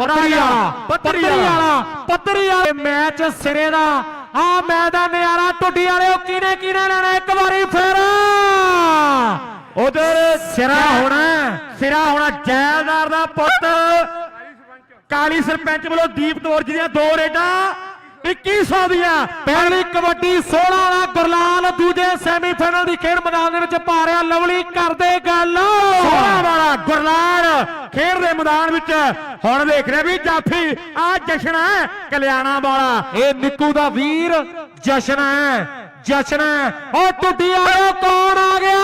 ਪੱਤਰੀ ਵਾਲਾ ਪੱਤਰੀ ਵਾਲਾ ਪੱਤਰੀ ਵਾਲੇ। ਮੈਚ ਸਿਰੇ ਦਾ ਆ ਦਾ ਨਿਆਰਾ ਟੁੱਡੀ ਵਾਲਿਓ ਕਿਨੇ ਕਿਨੇ ਲੈਣਾ? ਇੱਕ ਵਾਰੀ ਫੇਰ। ਉਧਰ ਸਿਰਾ ਹੋਣਾ। ਸਿਰਾ ਹੋਣਾ ਜੈਲਦਾਰ ਦਾ ਪੁੱਤ। ਕਾਲੀ ਸਰਪੰਚ ਵੱਲੋਂ ਦੀਪ ਤੌਰ ਦੀਆਂ ਦੋ ਰੇਡਾਂ। 2100 ਦੀਆਂ ਪਹਿਲੀ ਕਬੱਡੀ 16 ਵਾਲਾ ਗੁਰਲਾਲ ਦੂਜੇ ਸੈਮੀਫਾਈਨਲ ਦੀ ਖੇਡ ਮੈਦਾਨ ਦੇ ਵਿੱਚ ਪਾ ਰਿਹਾ ਲਵਲੀ ਕਰਦੇ ਗੱਲ। ਸੋਹਣਾ ਵਾਲਾ ਗੁਰਲਾਲ ਖੇਡ ਦੇ ਮੈਦਾਨ ਵਿੱਚ ਹੁਣ ਦੇਖ ਰਿਹਾ ਵੀ ਜਾਫੀ ਆ ਜਸ਼ਨ ਹੈ ਕਲਿਆਣਾ ਵਾਲਾ। ਇਹ ਨਿੱਕੂ ਦਾ ਵੀਰ ਜਸ਼ਨ ਹੈ ਜਸ਼ਨ ਹੈ। ਉਹ ਟੁੱਡੀ ਵਾਲਿਓ ਕੌਣ ਆ ਗਿਆ?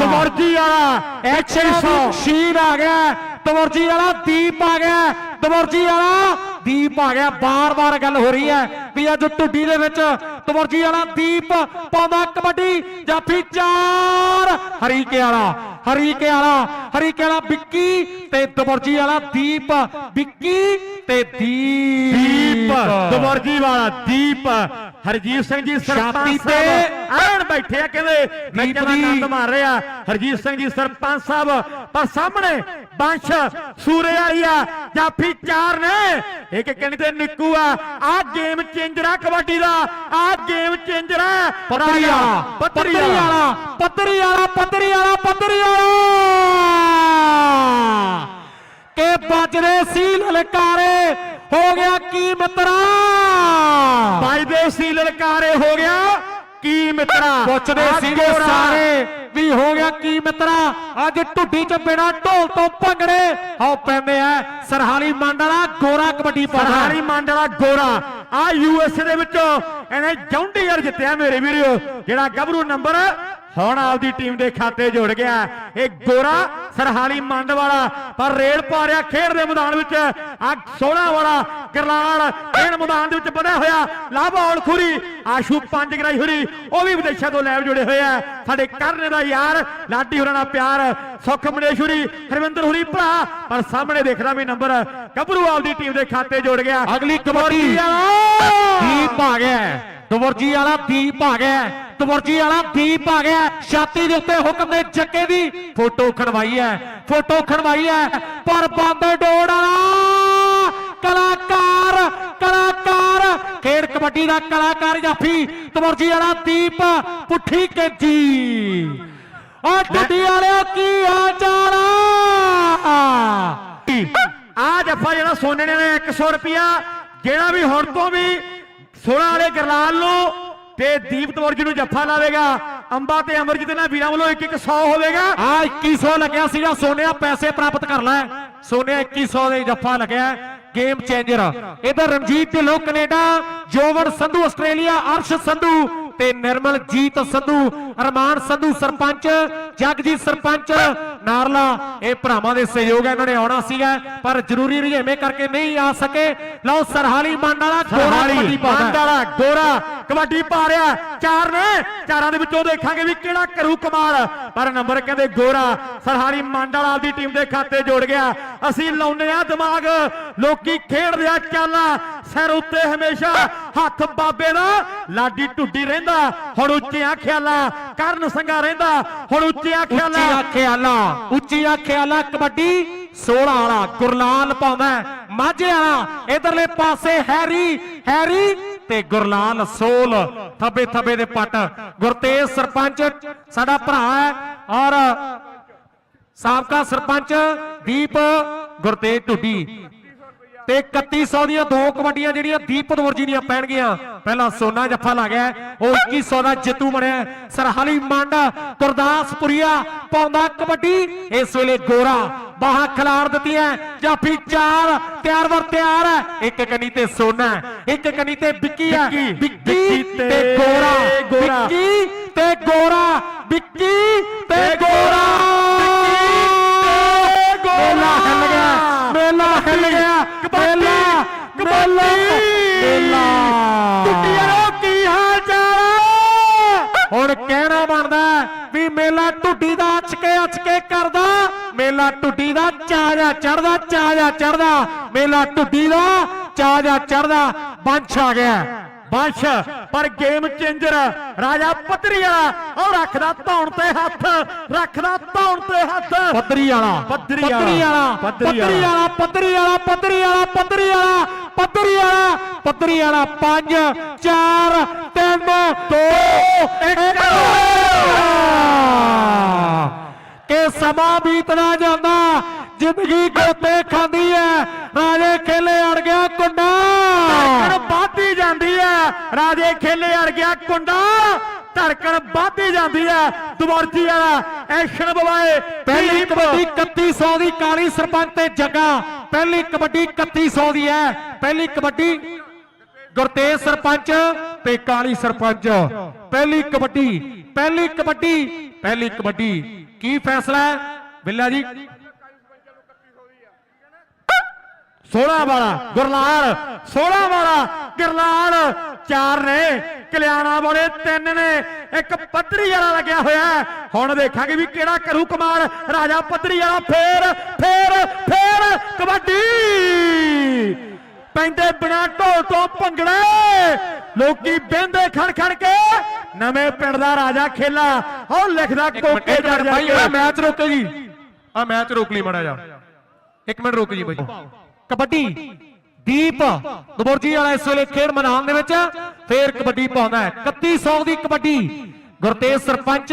ਦਵਰਜੀ ਵਾਲਾ ਐਕਸ਼ਨ ਸ਼ੀਨ ਆ ਗਿਆ। ਤਵਰਜੀ ਵਾਲਾ ਦੀਪ ਆ ਗਿਆ। ਤਵਰਜੀ ਵਾਲਾ ਦੀਪ ਆ ਗਿਆ ਬਾਰ-ਬਾਰ ਗੱਲ ਹੋ ਰਹੀ ਹੈ। ਵੀ ਅੱਜ ਟੁੱਡੀ ਦੇ ਵਿੱਚ ਤਵਰਜੀ ਵਾਲਾ ਦੀਪ ਪਾਉਂਦਾ ਕਬੱਡੀ ਜਾਫੀ ਚਾਰ। ਹਰੀਕੇ ਵਾਲਾ ਹਰੀਕੇ ਵਾਲਾ ਹਰੀਕੇ ਵਾਲਾ ਵਿੱਕੀ ਤੇ ਤਵਰਜੀ ਵਾਲਾ ਦੀਪ ਵਿੱਕੀ ਤੇ ਦੀਪ। ਦੀਪ ਦਵਰਜੀ ਵਾਲਾ ਦੀਪ। ਹਰਜੀਤ ਸਿੰਘ ਜੀ ਸਰਪੰਚ ਤੇ। ਐਨ ਬੈਠੇ ਆ ਕਹਿੰਦੇ ਮੈਂ ਕਹਿੰਦਾ ਦੀ- ਆਨੰਦ ਮਾਰ ਰਿਹਾ। ਹਰਜੀਤ ਸਿੰਘ ਜੀ ਸਰਪੰਚ ਸਾਹਿਬ ਪਰ ਸਾਹਮਣੇ ਬੰਸ਼ ਸੂਰੇ ਵਾਲੀ ਆ ਜਾਫੀ ਚਾਰ ਨੇ। ਇੱਕ ਕਹਿੰਦੇ ਨਿੱਕੂ ਆ ਆ ਗੇਮ ਚੇਂਜਰ ਆ ਕਬੱਡੀ ਦਾ ਆ ਗੇਮ ਚੇਂਜਰ ਆ ਪੱਤਰੀ ਵਾਲਾ ਪੱਤਰੀ ਪੱਤਰੀ ਵਾਲਾ ਵਾਲਾ ਪੱਤਰੀ ਵਾਲਾ ਪੱਤਰੀ ਵਾਲਾ ਪੱਤਰੀ ਵਾਲਾ ਕੇ ਵੱਜਦੇ ਸੀ ਲਲਕਾਰੇ ਹੋ ਗਿਆ ਕੀ ਮਿੱਤਰਾ ਬਾਈ ਦੇ ਸੀ ਲਲਕਾਰੇ ਹੋ ਗਿਆ ਕੀ ਮਿੱਤਰਾ? ਪੁੱਛਦੇ ਸੀਗੇ। ਸਾਰੇ ਵੀ ਹੋ ਗਿਆ ਕੀ ਮਿੱਤਰਾ? ਅੱਜ ਢੁੱਡੀ ਚ ਬਿਨਾ ਢੋਲ ਤੋਂ ਭੰਗੜੇ ਆਓ ਪੈਂਦੇ ਆ। ਸਰਹਾਲੀ ਮੰਡਲਾ ਗੋਰਾ ਕਬੱਡੀ ਪਾਉਂਦਾ। ਸਰਹਾਰੀ ਮੰਡਲਾ ਗੋਰਾ। ਆ ਯੂਐਸਏ ਦੇ ਵਿੱਚੋਂ ਇਹਨੇ ਜੌਂਡੀਅਰ ਜਿੱਤਿਆ ਮੇਰੇ ਵੀਰੋ ਜਿਹੜਾ ਗੱਭਰੂ ਨੰਬਰ ਹੁਣ ਆਪਦੀ ਟੀਮ ਦੇ ਖਾਤੇ ਜੁੜ ਗਿਆ। ਇਹ ਗੋਰਾ ਸਰਹਾਲੀ ਮੰਡ ਵਾਲਾ ਪਰ ਰੇਲ ਪਾ ਰਿਹਾ ਖੇਡ ਦੇ ਮੈਦਾਨ ਵਿੱਚ ਆ 16 ਵਾਲਾ ਗਰਲਾਲ ਖੇਡ ਮੈਦਾਨ ਦੇ ਵਿੱਚ ਬਣਿਆ ਹੋਇਆ। ਲਾਭੌਲ ਖੁਰੀ ਆਸ਼ੂ ਪੰਜ ਗਰਾਈ ਹੁਰੀ ਉਹ ਵੀ ਵਿਦੇਸ਼ਾਂ ਤੋਂ ਲੈਵ ਜੁੜੇ ਹੋਏ ਆ। ਸਾਡੇ ਕਰਨੇ ਦਾ ਯਾਰ ਲਾਡੀ ਹੋਰਾਂ ਨਾਲ ਪਿਆਰ ਸੁਖ ਮਨੇਸ਼ਵਰੀ ਹਰਵਿੰਦਰ ਹੁਰੀ ਭਰਾ ਪਰ ਸਾਹਮਣੇ ਦੇਖਦਾ ਵੀ ਨੰਬਰ ਗੱਭਰੂ ਆਪਦੀ ਟੀਮ ਦੇ ਖਾਤੇ ਜੁੜ ਗਿਆ। ਅਗਲੀ ਕਬੱਡੀ। ਦਵਰਜੀ ਵਾਲਾ ਦੀਪ ਆ ਗਿਆ ਦਵਰਜੀ ਵਾਲਾ ਦੀਪ ਆ ਗਿਆ ਛਾਤੀ ਦੇ ਉੱਤੇ ਹੁਕਮ ਦੇ ਜੱਕੇ ਦੀ ਫੋਟੋ ਖੜਵਾਈ ਹੈ। ਫੋਟੋ ਖੜਵਾਈ ਹੈ। ਪਰ ਬੰਦ ਡੋੜ ਵਾਲਾ ਕਲਾਕਾਰ ਕਲਾਕਾਰ, ਖੇਡ ਕਬੱਡੀ ਦਾ ਕਲਾਕਾਰ ਜਾਫੀ ਦਵਰਜੀ ਵਾਲਾ ਦੀਪ, ਪੁੱਠੀ ਕੇਜੀ ਆ ਟੁੱਡੀ ਵਾਲਿਓ ਕੀ ਹਾਲ ਚਾਲ ਆ ਜੱਫਾ ਜਿਹੜਾ ਸੋਨੇ ਨੇ 100 ਰੁਪਿਆ ਜਿਹੜਾ ਵੀ ਹੁਣ ਤੋਂ ਵੀ 16 ਵਾਲੇ ਗਰਲਾਲ ਨੂੰ ਤੇ ਦੀਪ ਤੌਰ ਜੀ ਨੂੰ ਜੱਫਾ ਲਾਵੇਗਾ। ਅੰਬਾ ਤੇ ਅਮਰਜੀਤ ਨਾਲ ਵੀਰਾਂ ਵੱਲੋਂ ਇੱਕ ਇੱਕ 100 ਹੋਵੇਗਾ। ਆ 2100 ਲੱਗਿਆ ਸੀਗਾ, ਸੋਨਿਆ ਪੈਸੇ ਪ੍ਰਾਪਤ ਕਰ ਲੈ। ਸੋਨਿਆ 2100 ਦੇ ਜੱਫਾ ਲੱਗਿਆ। ਗੇਮ ਚੇਂਜਰ ਇਧਰ ਰਣਜੀਤ ਢਿੱਲੋਂ, ਕੈਨੇਡਾ। ਜੋਵਨ ਸੰਧੂ, ਆਸਟ੍ਰੇਲੀਆ, ਅਰਸ਼ ਸੰਧੂ। ਤੇ ਨਿਰਮਲ ਜੀਤ ਸੰਧੂ ਅਰਮਾਨ ਸੰਧੂ ਸਰਪੰਚ ਜਗਜੀਤ ਸਰਪੰਚ ਨਾਰਲਾ ਇਹ ਭਰਾਵਾਂ ਦੇ ਸਹਿਯੋਗ ਹੈ ਇਹਨਾਂ ਨੇ ਆਉਣਾ ਸੀਗਾ ਪਰ ਜ਼ਰੂਰੀ ਰੁਝੇਵੇਂ ਕਰਕੇ ਨਹੀਂ ਆ ਸਕੇ। ਲਓ ਸਰਹਾਲੀ ਮੰਡ ਵਾਲਾ ਗੋਰਾ ਕਬੱਡੀ ਮੰਡ ਵਾਲਾ ਗੋਰਾ ਕਬੱਡੀ ਪਾ ਰਿਹਾ ਚਾਰ ਨੇ। ਚਾਰਾਂ ਦੇ ਵਿੱਚੋਂ ਦੇਖਾਂਗੇ ਵੀ ਕਿਹੜਾ ਕਰੂ ਕਮਾਲ। ਪਰ ਨੰਬਰ ਕਹਿੰਦੇ ਗੋਰਾ ਸਰਹਾਲੀ ਮੰਡ ਵਾਲਾ ਆਪਦੀ ਟੀਮ ਦੇ ਖਾਤੇ ਜੋੜ ਗਿਆ। ਅਸੀਂ ਲਾਉਨੇ ਆ ਦਿਮਾਗ ਲੋਕੀ ਖੇਡਦੇ ਆ ਚਾਲਾਂ। ਸਿਰ ਉੱਤੇ ਹਮੇਸ਼ਾ ਹੱਥ ਬਾਬੇ ਦਾ ਲਾਡੀ ਢੁੱਡੀ ਰਹਿੰਦਾ ਹੁਣ ਉੱਚੀਆਂ ਖਿਆਲਾਂ ਕਰਨ ਸੰਗਾ ਰਹਿੰਦਾ ਹੁਣ ਉੱਚੀਆਂ ਉੱਚੀ ਖਿਆਲਾਂ ਆਖੇ ਆਲਾ ਉੱਚੀ ਆਖੇ ਆਲਾ ਕਬੱਡੀ 16 ਵਾਲਾ ਗੁਰਲਾਲ ਪਾਉਂਦਾ ਮਾਝੇ ਵਾਲਾ ਇਧਰਲੇ ਪਾਸੇ ਹੈਰੀ ਹੈਰੀ ਤੇ ਗੁਰਲਾਲ ਸੋਲ ਥੱਬੇ ਥੱਬੇ ਦੇ ਪੱਟ ਗੁਰਤੇਜ ਸਰਪੰਚ ਸਾਡਾ ਭਰਾ ਹੈ ਔਰ ਸਾਬਕਾ ਸਰਪੰਚ ਦੀਪ ਗੁਰਤੇਜ ਢੁੱਡੀ। ਤੇ 3100 ਦੀਆਂ ਦੋ ਕਬੱਡੀਆਂ ਜਿਹੜੀਆਂ ਦੀਪ ਦਵਰਜੀ ਦੀਆਂ ਪੈਣਗੀਆਂ। ਪਹਿਲਾਂ ਸੋਨਾ ਜੱਫਾ ਲੱਗ ਗਿਆ ਉਹ 2100 ਦਾ ਜੇਤੂ ਬਣਿਆ। ਸਰਹਾਲੀ ਮੰਡ ਗੁਰਦਾਸਪੁਰੀਆ ਪਾਉਂਦਾ ਕਬੱਡੀ। ਇਸ ਵੇਲੇ ਗੋਰਾ ਬਾਹਾਂ ਖਿਲਾਰ ਦਿੱਤੀਆਂ ਜਾਫੀ ਚਾਰ ਤਿਆਰ ਵਰ ਤਿਆਰ। ਹੈ ਇੱਕ ਕੰਨੀ ਤੇ ਸੋਨਾ ਇੱਕ ਕੰਨੀ ਤੇ ਵਿੱਕੀ ਹੈ ਵਿੱਕੀ, ਤੇ ਗੋਰਾ। ਵਿੱਕੀ ਤੇ ਗੋਰਾ ਵਿੱਕੀ ਤੇ ਗੋਰਾ। ਕਰਦਾ ਮੇਲਾ ਢੁੱਡੀ ਦਾ ਚਾਜਾ ਚੜਦਾ ਚਾਜਾ ਚੜਦਾ ਮੇਲਾ ਢੁੱਡੀ ਦਾ ਚਾਜਾ ਚੜਦਾ ਬੰਛ ਆ ਗਿਆ। ਬੰਸ਼ ਪਰ ਗੇਮ ਚੇਂਜਰ ਰਾਜਾ ਪੱਤਰੀ ਵਾਲਾ ਉਹ ਰੱਖਦਾ ਧੌਣ ਤੇ ਹੱਥ ਰੱਖਦਾ ਧੌਣ ਤੇ ਹੱਥ। ਪੱਤਰੀ ਵਾਲਾ। ਪੱਤਰੀ ਵਾਲਾ ਪੱਤਰੀ ਵਾਲਾ ਪੱਤਰੀ ਵਾਲਾ ਪੱਤਰੀ ਵਾਲਾ ਪੱਤਰੀ ਵਾਲਾ ਪੱਤਰੀ ਵਾਲਾ ਪੱਤਰੀ ਵਾਲਾ 5 4 3 2 1 ਕਿ ਸਮਾਂ ਬੀਤਣਾ ਜਾਂਦਾ। ਜ਼ਿੰਦਗੀ ਗੋਤੇ ਖਾਂਦੀ ਹੈ ਰਾਜੇ ਖੇਲੇ ਅੜ ਗਿਆ ਕੁੰਡਾ। ਧੜਕਣ ਵੱਧਦੀ ਜਾਂਦੀ ਹੈ ਰਾਜੇ ਖੇਲੇ ਅੜ ਗਿਆ ਕੁੰਡਾ। ਧੜਕਣ ਵੱਧਦੀ ਜਾਂਦੀ ਹੈ ਦੁਬਰਜੀ ਵਾਲਾ ਐਕਸ਼ਨ ਬਵਾਏ। ਪਹਿਲੀ। ਕਬੱਡੀ 3100 ਦੀ ਕਾਲੀ ਸਰਪੰਚ ਤੇ ਜੱਗਾ। ਪਹਿਲੀ ਕਬੱਡੀ 3100 ਦੀ ਹੈ ਪਹਿਲੀ ਕਬੱਡੀ ਗੁਰਤੇਜ ਸਰਪੰਚ ਤੇ ਕਾਲੀ ਸਰਪੰਚ। ਪਹਿਲੀ ਕਬੱਡੀ ਪਹਿਲੀ ਕਬੱਡੀ ਪਹਿਲੀ ਕਬੱਡੀ। ਕੀ ਫੈਸਲਾ ਹੈ? ਬਿੱਲਾ ਜੀ। 16 ਵਾਲਾ, ਗੁਰਲਾਲ 16 ਵਾਲਾ, ਗੁਰਲਾਲ। ਚਾਰ ਨੇ, ਕਲਿਆਣਾ ਵਾਲੇ ਤਿੰਨ ਨੇ। ਇੱਕ ਪੱਧਰੀ ਵਾਲਾ ਲੱਗਿਆ ਹੋਇਆ ਹੁਣ ਦੇਖਾਂਗੇ ਵੀ ਕਿਹੜਾ ਕਰੂ ਕਮਾਲ। ਰਾਜਾ ਪੱਧਰੀ ਵਾਲਾ ਫੇਰ ਫੇਰ ਫੇਰ ਕਬੱਡੀ। ਪੈਂਦੇ ਬਿਨਾ ਢੋਲ ਤੋਂ ਭੰਗੜੇ। ਲੋਕੀ ਬਹਿੰਦੇ ਖੜ ਖੜ ਕੇ ਨਵੇਂ ਪਿੰਡ ਦਾ ਰਾਜਾ ਖੇਲਾ। ਉਹ ਲਿਖਦਾ ਕੋਕੇ ਜੜ ਭਾਈ ਕੇ। ਮੈਚ ਰੋਕੋ ਜੀ ਆ ਮੈਚ ਰੋਕ ਲਈ ਮੜਾ ਜਾ ਇੱਕ ਮਿੰਟ ਰੁਕ ਜੀ ਬਾਈ। ਕਬੱਡੀ। ਦੀਪ ਦਬੁਰਜੀ ਵਾਲਾ ਇਸ ਵੇਲੇ ਖੇਡ ਮੈਦਾਨ ਦੇ ਵਿੱਚ। ਫੇਰ ਕਬੱਡੀ ਪਾਉਂਦਾ ਹੈ। 3100 ਦੀ ਕਬੱਡੀ। ਗੁਰਤੇਜ ਸਰਪੰਚ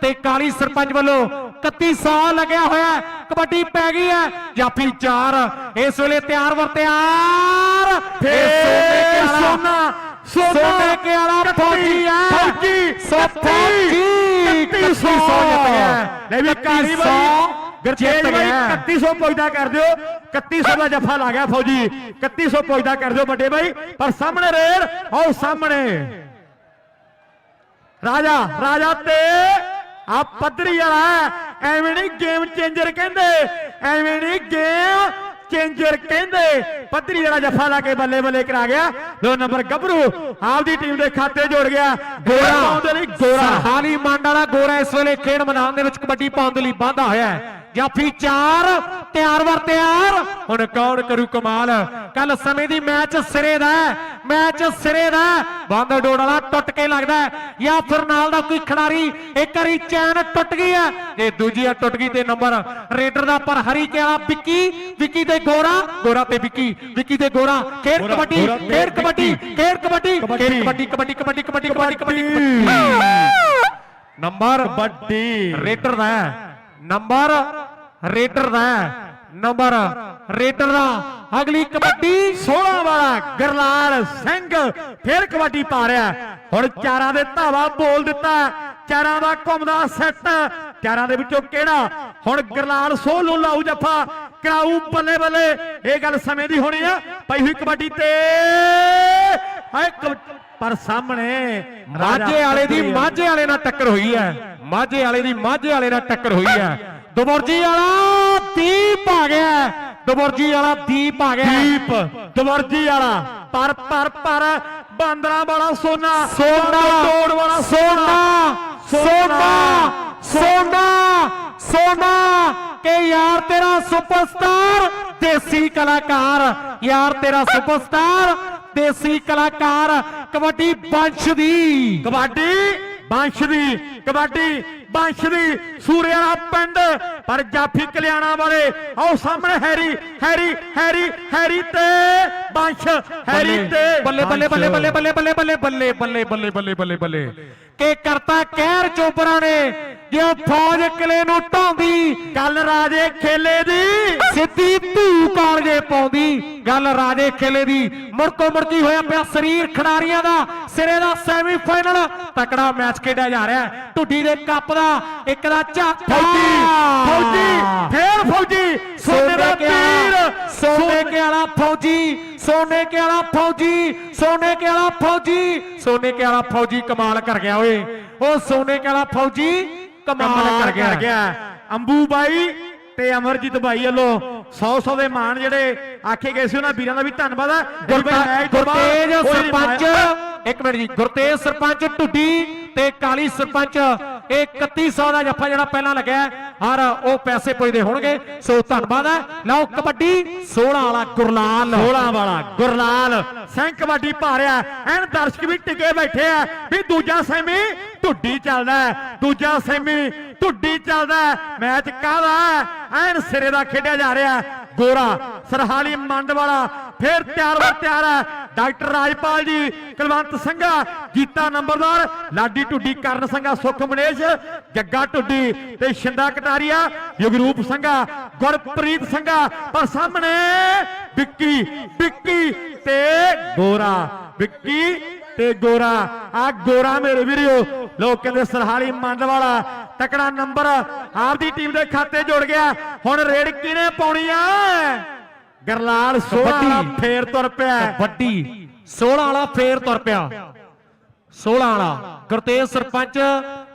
ਤੇ ਕਾਲੀ ਸਰਪੰਚ ਵੱਲੋਂ 3100 ਲੱਗਿਆ ਹੋਇਆ। ਕਬੱਡੀ ਪੈ ਗਈ ਹੈ। ਜਾਫੀ 4 ਇਸ ਵੇਲੇ ਤਿਆਰ ਵਰ ਤਿਆਰ ਫੇਰ ਸੋਨੇ। ਸੋਨਾ ਸੋਨੇ ਕੇ ਵਾਲਾ ਫੌਜੀ ਹੈ ਫੌਜੀ ਸੋ ਫੌਜੀ 3100 ਜਿੱਤ ਗਿਆ ਲੈ ਵੀ ਕਾਲੀ 3100 ਬਾਈ ਗਰਜੇਜ ਜਿੱਤ ਬਾਈ ਗਿਆ 3100 ਪੁੱਜਦਾ ਕਰ ਦਿਓ। 3100 ਦਾ ਜੱਫਾ ਲਾ ਗਿਆ ਫੌਜੀ। 3100 ਪੁੱਜਦਾ ਕਰ ਦਿਓ ਵੱਡੇ ਬਾਈ। ਪਰ ਸਾਹਮਣੇ ਰੇਡ ਆਓ ਸਾਹਮਣੇ। ਰਾਜਾ ਰਾਜਾ ਤੇ ਆ ਪੱਧਰੀ ਵਾਲਾ। ਐਵੇਂ ਨਹੀਂ ਗੇਮ ਚੇਂਜਰ ਕਹਿੰਦੇ ਐਵੇਂ ਨਹੀਂ ਗੇਮ ਚੇਂਜਰ ਕਹਿੰਦੇ ਪੱਧਰੀ ਵਾਲਾ ਜੱਫਾ ਲਾ ਕੇ ਬੱਲੇ ਬੱਲੇ ਕਰਾ ਗਿਆ। ਦੋ ਨੰਬਰ ਗੱਭਰੂ ਆਪਦੀ ਟੀਮ ਦੇ ਖਾਤੇ ਜੋੜ ਗਿਆ। ਗੋਰਾ ਲਈ ਗੋਰਾ। ਸਰਹਾਲੀ ਮੰਡ ਵਾਲਾ ਗੋਰਾ ਇਸ ਵੇਲੇ ਖੇਡ ਮੈਦਾਨ ਦੇ ਵਿੱਚ ਕਬੱਡੀ ਪਾਉਣ ਦੇ ਲਈ ਬਾਂਧਾ ਹੋਇਆ ਹੈ। ਜਾਫੀ 4 ਤਿਆਰ ਵਰ ਤਿਆਰ ਹੁਣ ਕੌਣ ਕਰੂ ਕਮਾਲ ਕੱਲ ਸਮੇਂ ਦੀ ਮੈਚ ਸਿਰੇ ਦਾ ਮੈਚ ਸਿਰੇ ਦਾ। ਬੰਦ ਡੋੜ ਵਾਲਾ ਟੁੱਟ ਕੇ ਲੱਗਦਾ ਜਾਂ ਫਿਰ ਨਾਲ ਦਾ ਕੋਈ ਖਿਡਾਰੀ ਇੱਕ ਵਾਰੀ ਚੈਨ ਟੁੱਟ ਗਈ ਹੈ ਜੇ ਦੂਜੀ ਆ ਟੁੱਟ ਗਈ ਤੇ ਨੰਬਰ ਰੇਡਰ ਦਾ ਪਰ ਹਰੀ ਕੇ ਵਾਲਾ ਵਿੱਕੀ ਵਿੱਕੀ ਤੇ ਗੋਰਾ ਗੋਰਾ ਤੇ ਵਿੱਕੀ ਵਿੱਕੀ ਤੇ ਗੋਰਾ ਖੇਡ ਕਬੱਡੀ ਖੇਡ ਕਬੱਡੀ। ਖੇਡ ਕਬੱਡੀ। ਖੇਡ ਕਬੱਡੀ ਕਬੱਡੀ ਕਬੱਡੀ ਕਬੱਡੀ ਕਬੱਡੀ ਕਬੱਡੀ। ਨੰਬਰ ਕਬੱਡੀ ਰੇਡਰ ਦਾ। ਨੰਬਰ ਰੇਡਰ ਦਾ ਨੰਬਰ ਰੇਡਰ ਦਾ। ਅਗਲੀ ਕਬੱਡੀ 16 ਵਾਲਾ ਗਰਲਾਲ ਸਿੰਘ ਫੇਰ ਕਬੱਡੀ ਪਾ ਰਿਹਾ ਹੁਣ ਚਾਰਾਂ ਦੇ ਧਾਵਾ ਬੋਲ ਦਿੱਤਾ ਚਾਰਾਂ ਦਾ ਘੁੰਮਦਾ ਸੈੱਟ। ਚਾਰਾਂ ਦੇ ਵਿੱਚੋਂ ਕਿਹੜਾ? ਹੁਣ ਗਰਲਾਲ ਸੋਲੂ ਨੂੰ ਲਾਊ ਜੱਫਾ। ਕਰਾਊ ਬੱਲੇ ਬੱਲੇ। ਇਹ ਗੱਲ ਸਮੇਂ ਦੀ ਹੋਣੀ ਆ ਪਈ ਹੋਈ ਕਬੱਡੀ ਤੇ। ਹਾਏ ਪਰ ਸਾਹਮਣੇ ਮਾਝੇ ਵਾਲੇ ਦੀ। ਮਾਝੇ ਵਾਲੇ ਨਾਲ ਟੱਕਰ ਹੋਈ ਹੈ। ਮਾਝੇ ਵਾਲੇ ਦੀ ਮਾਝੇ ਵਾਲੇ ਨਾਲ ਟੱਕਰ ਹੋਈ ਹੈ। ਦਬੁਰਜੀ ਵਾਲਾ ਦੀਪ ਆ ਗਿਆ। ਦਬੁਰਜੀ ਵਾਲਾ ਦੀਪ ਆ ਗਿਆ। ਦੀਪ। ਦਵਰਜੀ ਵਾਲਾ। ਪਰ ਪਰ ਪਰ ਬਾਂਦਰਾ ਵਾਲਾ ਸੋਨਾ। ਸੋਨਾ। ਤੋੜ ਵਾਲਾ ਸੋਨਾ। ਸੋਨਾ। ਸੋਨਾ। ਸੋਨਾ। ਕਿ ਯਾਰ ਤੇਰਾ ਸੁਪਰਸਟਾਰ ਦੇਸੀ ਕਲਾਕਾਰ। ਯਾਰ ਤੇਰਾ ਸੁਪਰਸਟਾਰ। ਦੇਸੀ ਕਲਾਕਾਰ ਕਬੱਡੀ ਬੰਸ਼ ਦੀ। ਕਬੱਡੀ ਬੰਸ਼ ਦੀ ਕਬੱਡੀ ਬੰਸ਼ ਦੀ। ਸੂਰੇ ਵਾਲਾ ਪਿੰਡ ਪਰ ਜਾਫੀ ਕਲਿਆਣਾ ਵਾਲੇ ਆਓ ਸਾਹਮਣੇ ਹੈਰੀ ਹੈਰੀ ਹੈਰੀ ਹੈਰੀ ਤੇ ਬੰਸ਼ ਹੈਰੀ ਤੇ ਬੱਲੇ ਬੱਲੇ ਬੱਲੇ। ਬੱਲੇ ਬੱਲੇ ਬੱਲੇ ਬੱਲੇ ਬੱਲੇ ਬੱਲੇ ਬੱਲੇ ਬੱਲੇ ਬੱਲੇ ਬੱਲੇ। ਕਿ ਕਰਤਾ ਕਹਿਰ ਚੋਬਰਾਂ ਨੇ ਜਿਉ ਫੌਜ ਕਿਲੇ ਨੂੰ ਢਾਉਂਦੀ ਗੱਲ ਰਾਜੇ ਖੇਲੇ ਦੀ ਸਿੱਧੀ ਧੂ ਕਾਲਜੇ ਪਾਉਂਦੀ ਗੱਲ ਰਾਜੇ ਖੇਲੇ ਦੀ। ਮੁੜਕੋ ਮੁੜਕੀ ਹੋਇਆ ਪਿਆ ਸਰੀਰ ਖਿਡਾਰੀਆਂ ਦਾ ਸਿਰੇ ਦਾ ਸੈਮੀਫਾਈਨਲ ਤਕੜਾ ਮੈਚ ਖੇਡਿਆ ਜਾ ਰਿਹਾ ਢੁੱਡੀ ਦੇ ਕੱਪ ਦਾ ਇੱਕ ਦਾ ਝਾਕਾ ਫੌਜੀ ਫੌਜੀ ਫੇਰ ਫੌਜੀ ਸੋਨੇ ਦਾ ਤੀਰ ਸੋਨੇ ਕੇ ਵਾਲਾ ਫੌਜੀ। ਸੋਨੇ ਕੇ ਵਾਲਾ ਫੌਜੀ ਸੋਨੇ ਕੇ ਵਾਲਾ ਫੌਜੀ ਸੋਨੇ ਕੇ ਵਾਲਾ ਫੌਜੀ ਕਮਾਲ ਕਰ ਗਿਆ ਓਏ। ਉਹ ਸੋਨੇ ਕੇ ਵਾਲਾ ਫੌਜੀ ਕਮਾਲ ਕਰ ਗਿਆ। ਅੰਬੂ ਬਾਈ ਤੇ ਅਮਰਜੀਤ ਬਾਈ ਵੱਲੋਂ 100 100 ਦੇ ਮਾਣ ਜਿਹੜੇ ਆਖੇ ਗਏ ਸੀ ਉਹਨਾਂ ਵੀਰਾਂ ਦਾ ਵੀ ਧੰਨਵਾਦ ਹੈ ਗੁਰਤੇਜ ਸਰਪੰਚ। ਇੱਕ ਮਿੰਟ ਜੀ ਗੁਰਤੇਜ ਸਰਪੰਚ ਢੁੱਡੀ ਤੇ ਕਾਲੀ ਸਰਪੰਚ ਇਹ 3100 ਦਾ ਜੱਫਾ ਜਿਹੜਾ ਪਹਿਲਾਂ ਲੱਗਿਆ ਹੈ, ਉਹ ਪੈਸੇ ਪੁੱਜਦੇ ਹੋਣਗੇ। ਸੋ ਧੰਨਵਾਦ ਹੈ। ਲਓ ਕਬੱਡੀ 16 ਵਾਲਾ ਗੁਰਲਾਲ। 16 ਵਾਲਾ ਗੁਰਲਾਲ। ਸਿੰਘ ਕਬੱਡੀ ਪਾ ਰਿਹਾ ਐਨ ਦਰਸ਼ਕ ਵੀ ਟਿਕੇ ਬੈਠੇ ਆ ਵੀ ਦੂਜਾ ਸੈਮੀ ਢੁੱਡੀ ਚੱਲਦਾ ਦੂਜਾ ਸੈਮੀ ਢੁੱਡੀ ਚੱਲਦਾ ਮੈਚ ਕਾਹਦਾ ਐਨ ਸਿਰੇ ਦਾ ਖੇਡਿਆ ਜਾ ਰਿਹਾ ਗੋਰਾ ਸਰਹਾਲੀ ਮੰਡ ਵਾਲਾ ਫੇਰ ਤਿਆਰ ਵਰ ਤਿਆਰ ਹੈ। ਡਾਕਟਰ ਰਾਜਪਾਲ ਜੀ, ਕੁਲਵੰਤ ਸਿੰਘਾ, ਜੀਤਾ ਨੰਬਰਦਾਰ, ਲਾਡੀ ਢੁੱਡੀ, ਕਰਨ ਸਿੰਘਾ, ਸੁਖ ਮਨੇਸ਼, ਜੱਗਾ ਢੁੱਡੀ ਤੇ ਸ਼ਿੰਦਾ ਕਟਾਰੀਆ ਯੁਗਰੂਪ ਸਿੰਘਾ, ਗੁਰਪ੍ਰੀਤ ਸਿੰਘਾ, ਪਰ ਸਾਹਮਣੇ ਵਿੱਕੀ ਵਿੱਕੀ ਤੇ ਗੋਰਾ, ਵਿੱਕੀ ਤੇ ਗੋਰਾ। ਆ ਗੋਰਾ ਮੇਰੇ ਵੀਰੋ, ਲੋਕ ਕਹਿੰਦੇ ਸਰਹਾਲੀ ਮੰਡ ਵਾਲਾ, ਤਕੜਾ ਨੰਬਰ, ਆਪਦੀ ਟੀਮ ਦੇ ਖਾਤੇ ਜੁੜ ਗਿਆ। ਹੁਣ ਰੇਡ ਕਿਹਨੇ ਪਾਉਣੀ ਆ। ਗਰਲਾਲ ਸੋਹਣਾ ਵਾਲਾ ਕਬੱਡੀ। ਫੇਰ ਤੁਰ ਪਿਆ ਕਬੱਡੀ। 16 ਵਾਲਾ ਫੇਰ ਤੁਰ ਪਿਆ। 16 ਵਾਲਾ। ਗੁਰਤੇਜ ਸਰਪੰਚ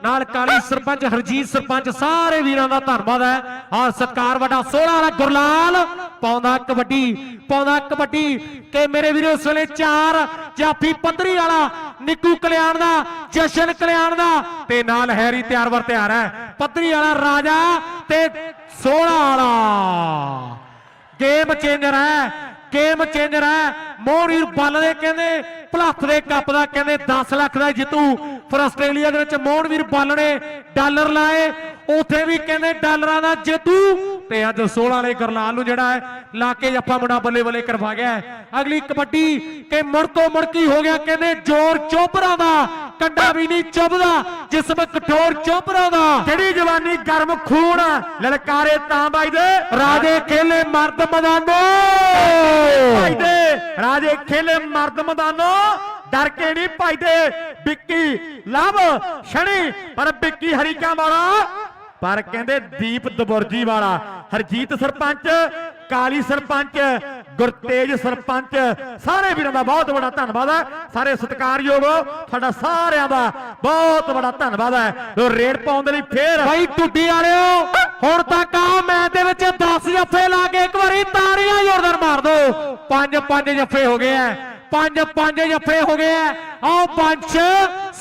ਨਾਲ ਕਾਲੀ ਸਰਪੰਚ ਹਰਜੀਤ ਸਰਪੰਚ ਸਾਰੇ ਵੀਰਾਂ ਦਾ ਧੰਨਵਾਦ ਹੈ। ਆ ਸਤਕਾਰ ਵੱਡਾ 16 ਵਾਲਾ ਗੁਰਲਾਲ। ਪਾਉਂਦਾ ਕਬੱਡੀ ਪਾਉਂਦਾ ਕਬੱਡੀ। ਕਿ ਮੇਰੇ ਵੀਰੋ ਇਸ ਵੇਲੇ ਚਾਰ ਜਾਫੀ ਪੰਦਰੀ ਵਾਲਾ ਨਿੱਕੂ ਕਲਿਆਣ ਦਾ ਜਸ਼ਨ ਕਲਿਆਣ ਦਾ। ਤੇ ਨਾਲ ਹੈਰੀ ਤਿਆਰ ਵਰ ਤਿਆਰ ਹੈ। ਪੰਦਰੀ ਵਾਲਾ ਰਾਜਾ ਤੇ 16 ਵਾਲਾ। ਗੇਮ ਚੇਂਜਰ ਹੈ, ਗੇਮ ਚੇਂਜਰ ਹੈ। ਮੋਹਰੀਰ ਬੱਲਦੇ ਕਹਿੰਦੇ, ਭਲੱਥ ਦੇ ਕੱਪ ਦਾ ਕਹਿੰਦੇ 10 ਲੱਖ ਦਾ ਜਿੱਤੂ। ਫਿਰ ਆਸਟ੍ਰੇਲੀਆ ਦੇ ਵਿੱਚ ਮੋਹਨਵੀਰ ਬੱਲ ਨੇ ਡਾਲਰ ਲਾਏ। ਉਥੇ ਵੀ ਕਹਿੰਦੇ ਡਾਲਰਾਂ ਦਾ ਜੇਤੂ। ਤੇ ਅੱਜ 16 ਵਾਲੇ ਗਰਲਾਲ ਨੂੰ ਜਿਹੜਾ ਹੈ, ਲਾ ਕੇ ਜੱਫਾ ਮੁੰਡਾ ਬੱਲੇ ਬੱਲੇ ਕਰਵਾ ਗਿਆ ਅਗਲੀ ਕਬੱਡੀ, ਕਿ ਮੁੜ ਤੋਂ ਮੁੜਕੀ ਹੋ ਗਿਆ? ਕਹਿੰਦੇ ਜ਼ੋਰ ਚੋਬਰਾਂ ਦਾ। ਕੰਡਾ ਵੀ ਨਹੀਂ ਚੁੱਭਦਾ ਜਿਸਮ ਕਠੋਰ ਚੋਬਰਾਂ ਦਾ। ਜਿਹੜੀ ਜਵਾਨੀ ਗਰਮ ਖੂਨ ਲਲਕਾਰੇ ਤਾਂ ਵੱਜਦੇ ਰਾਜੇ ਖੇਲੇ ਮਰਦ ਮੈਦਾਨੋ। ਭਾਈਦੇ ਰਾਜੇ ਖੇਲੇ ਮਰਦ ਮੈਦਾਨੋ। ਡਰ ਕੇ ਨਹੀਂ ਭਾਈਦੇ ਵਿੱਕੀ ਲਵ ਸ਼ਣੀ ਪਰ ਵਿੱਕੀ ਹਰੀਕਾ ਵਾਲਾ। ਪਰ ਕਹਿੰਦੇ ਦੀਪ ਦਬੁਰਜੀ ਵਾਲਾ ਹਰਜੀਤ ਸਰਪੰਚ ਕਾਲੀ ਸਰਪੰਚ ਗੁਰਤੇਜ ਸਰਪੰਚ, ਸਾਰੇ ਵੀਰਾਂ ਦਾ ਬਹੁਤ ਬੜਾ ਧੰਨਵਾਦ ਹੈ। ਸਾਰੇ ਸਤਿਕਾਰਯੋਗ, ਤੁਹਾਡਾ ਸਾਰਿਆਂ ਦਾ ਬਹੁਤ ਬੜਾ ਧੰਨਵਾਦ ਹੈ। ਲੋ, ਰੇਡ ਪਾਉਣ ਦੇ ਲਈ ਫੇਰ ਬਾਈ ਟੁੱਡੀ ਵਾਲਿਓ, ਹੁਣ ਤੱਕ ਆ ਮੈਚ ਦੇ ਵਿੱਚ 10 ਜੱਫੇ ਲਾ ਕੇ ਇੱਕ ਵਾਰੀ ਤਾੜੀਆਂ ਜ਼ੋਰਦਾਰ ਮਾਰ ਦਿਓ ਪੰਜ ਪੰਜ ਜੱਫੇ ਹੋ ਗਏ ਐ ਪੰਜ ਪੰਜ ਜੱਫੇ ਹੋ ਗਏ ਐ ਆਓ ਪੰਜ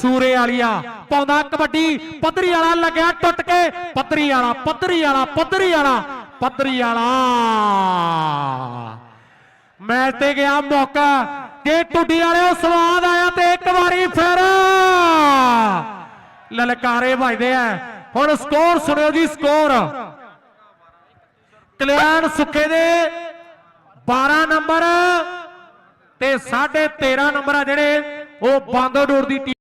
ਸੂਰੇ ਵਾਲੀਆ, ਪਾਉਂਦਾ ਕਬੱਡੀ, ਪੱਧਰੀ ਵਾਲਾ ਲੱਗਿਆ ਟੁੱਟ ਕੇ ਪੱਧਰੀ ਵਾਲਾ ਪੱਧਰੀ ਵਾਲਾ ਪੱਧਰੀ ਵਾਲਾ ਪੱਧਰੀ ਵਾਲਾ। ਮੈਚ ਤੇ ਗਿਆ ਮੌਕਾ। ਜੇ ਟੁੱਡੀ ਵਾਲਿਓ ਸਵਾਦ ਆਇਆ ਤੇ ਇੱਕ ਵਾਰੀ ਫਿਰ ਲਲਕਾਰੇ ਵੱਜਦੇ ਆ। ਹੁਣ ਸਕੋਰ ਸੁਣਿਓ ਜੀ ਸਕੋਰ। ਕਲਿਆਣ ਸੁੱਖੇ ਦੇ 12 ਨੰਬਰ ਤੇ 13.5 ਨੰਬਰ ਆ ਜਿਹੜੇ ਉਹ ਬਾਂਦੋਡੋਰ ਦੀ ਟੀਮ